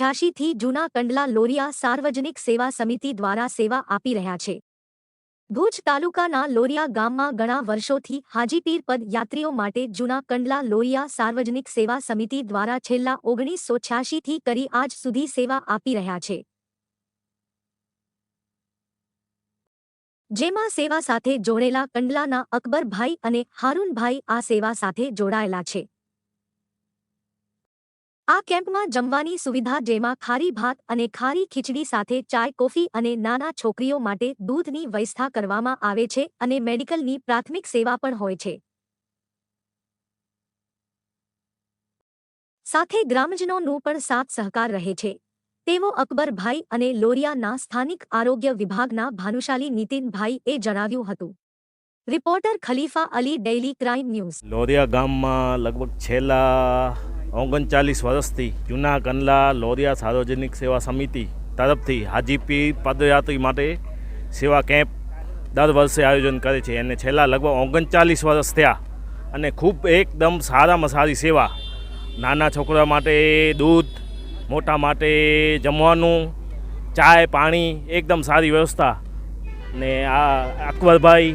છ્યાસીથી જૂના કંડલા લોરિયા સાર્વજનિક સેવા સમિતિ દ્વારા સેવા આપી રહ્યા છે. ભુજ તાલુકાના લોરિયા ગામમાં ઘણા વર્ષોથી હાજીપીર પદયાત્રીઓ માટે જૂના કંડલા લોરિયા સાર્વજનિક સેવા સમિતિ દ્વારા છેલ્લા ઓગણીસો છ્યાસીથી કરી આજ સુધી સેવા આપી રહ્યા છે. જેમાં સેવા સાથે જોડેલા કંડલાના અકબરભાઈ અને હારૂનભાઈ આ સેવા સાથે જોડાયેલા છે. આ કેમ્પમાં જમવાની સુવિધા જેમાં ખારી ભાત અને ખારી ખીચડી સાથે ચાય, કોફી અને નાના છોકરીઓ માટે દૂધની વ્યવસ્થા કરવામાં આવે છે અને મેડિકલની પ્રાથમિક સેવા પણ હોય છે. સાથે ગ્રામજનોનું પણ સાથ સહકાર રહે છે. તેવો અકબરભાઈ અને લોરિયાના સ્થાનિક આરોગ્ય વિભાગના ભાનુશાલી નીતિનભાઈ એ જણાવ્યું હતું. Reporter Khalifa Ali, daily crime news. Loriya ગામમાં લગભગ છેલ્લા ઓગણચાલીસ વર્ષથી જૂના કંડલા, લોરિયા સાર્વજનિક સેવા સમિતિ તરફથી હાજીપી પદયાત્રી માટે સેવા કેમ્પ દર વર્ષે આયોજન કરે છે. અને છેલ્લા લગભગ ઓગણચાલીસ વર્ષ થયા અને ખૂબ એકદમ સારામાં સારી સેવા. નાના છોકરા માટે દૂધ, મોટા માટે જમવાનું, ચાય, પાણી, એકદમ સારી વ્યવસ્થા. ને આ અકબરભાઈ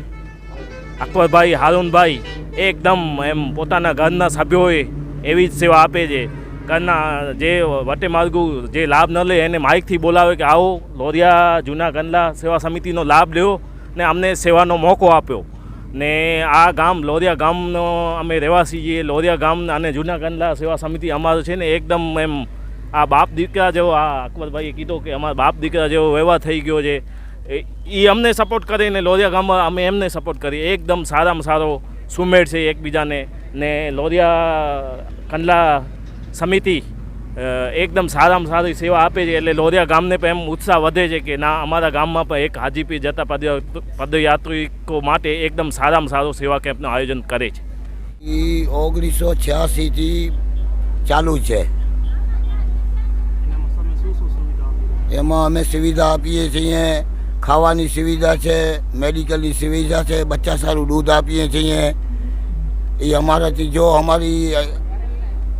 અકબરભાઈ હારૂનભાઈ એકદમ એમ પોતાના ઘરના સભ્યોએ એવી જ સેવા આપે છે. ઘરના જે વટે માર્ગુ જે લાભ ન લે એને માઇકથી બોલાવે કે આવો લોરિયા જૂના ગંદલા સેવા સમિતિનો લાભ લ્યો ને અમને સેવાનો મોકો આપ્યો. ને આ ગામ લોરિયા ગામનો અમે રહેવાસી છીએ. લોરિયા ગામ અને જૂના ગંદલા સેવા સમિતિ અમારો છે ને એકદમ એમ આ બાપ દીકરા જેવો, આ અકબરભાઈએ કીધો કે અમારા બાપ દીકરા જેવો વ્યવહાર થઈ ગયો છે. એ અમને સપોર્ટ કરે ને લોરિયા ગામમાં અમે એમને સપોર્ટ કરીએ. એકદમ સારામાં સારો સુમેળ છે એકબીજાને. ને લોરિયા કંડલા સમિતિ એકદમ સારામાં સારી સેવા આપે છે. એટલે લોરિયા ગામને પણ એમ ઉત્સાહ વધે છે કે ના અમારા ગામમાં પણ એક હાજીપી જતા પદ પદયાત્રિકો માટે એકદમ સારામાં સારો સેવા કેમ્પનું આયોજન કરે છે. એ ઓગણીસો છ્યાસીથી ચાલુ છે. એમાં અમે સુવિધા આપીએ છીએ ખાવાની સુવિધા છે મેડિકલની સુવિધા છે બચ્ચા સારું દૂધ આપીએ છીએ. એ અમારાથી જો અમારી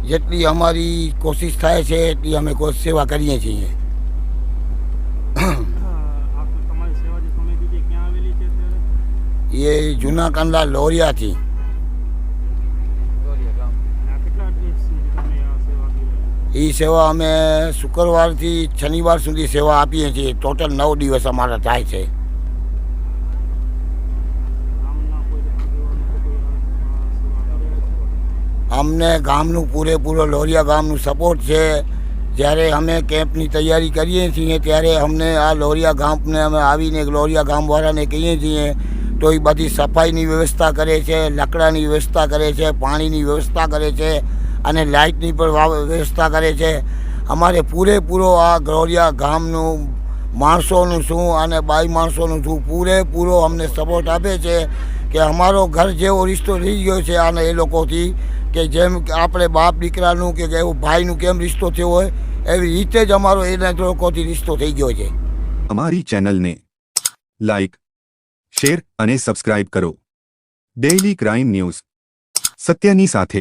જેટલી અમારી કોશિશ થાય છે એટલી અમે કોઈ સેવા કરીએ છીએ. તમારી સેવા જે તમે કીધી ક્યાં આવેલી છે અત્યારે? એ જૂના કાંદા લોરિયાથી એ સેવા અમે શુક્રવારથી શનિવાર સુધી સેવા આપીએ છીએ. ટોટલ નવ દિવસ અમારા થાય છે ગામના કોઈ આગેવાનો કે કોઈ આ સેવા આપી રહ્યા છે અમને ગામનું પૂરેપૂરો લોરિયા ગામનું સપોર્ટ છે. જ્યારે અમે કેમ્પની તૈયારી કરીએ છીએ, ત્યારે અમને આ લોરિયા ગામને અમે આવીને લોરિયા ગામવાળાને કહીએ છીએ, તો એ બધી સફાઈની વ્યવસ્થા કરે છે, લકડાની વ્યવસ્થા કરે છે, પાણીની વ્યવસ્થા કરે છે અને લાઇટની પણ વ્યવસ્થા કરે છે. અમારે પૂરેપૂરો આ લોરિયા ગામનું માણસોનું શું અને બાઈ માણસોનું શું પૂરેપૂરો અમને સપોર્ટ આપે છે કે અમારો ઘર જેવો રિશ્તો થઈ ગયો છે અને એ લોકોથી કે જેમ આપણે બાપ દીકરાનું કે એવું ભાઈનું કેમ રિશ્તો થયો હોય, એવી રીતે જ અમારો એના લોકોથી રિશ્તો થઈ ગયો છે. અમારી ચેનલને લાઇક શેર અને સબસ્ક્રાઇબ કરો. Daily crime news. સત્યની સાથે.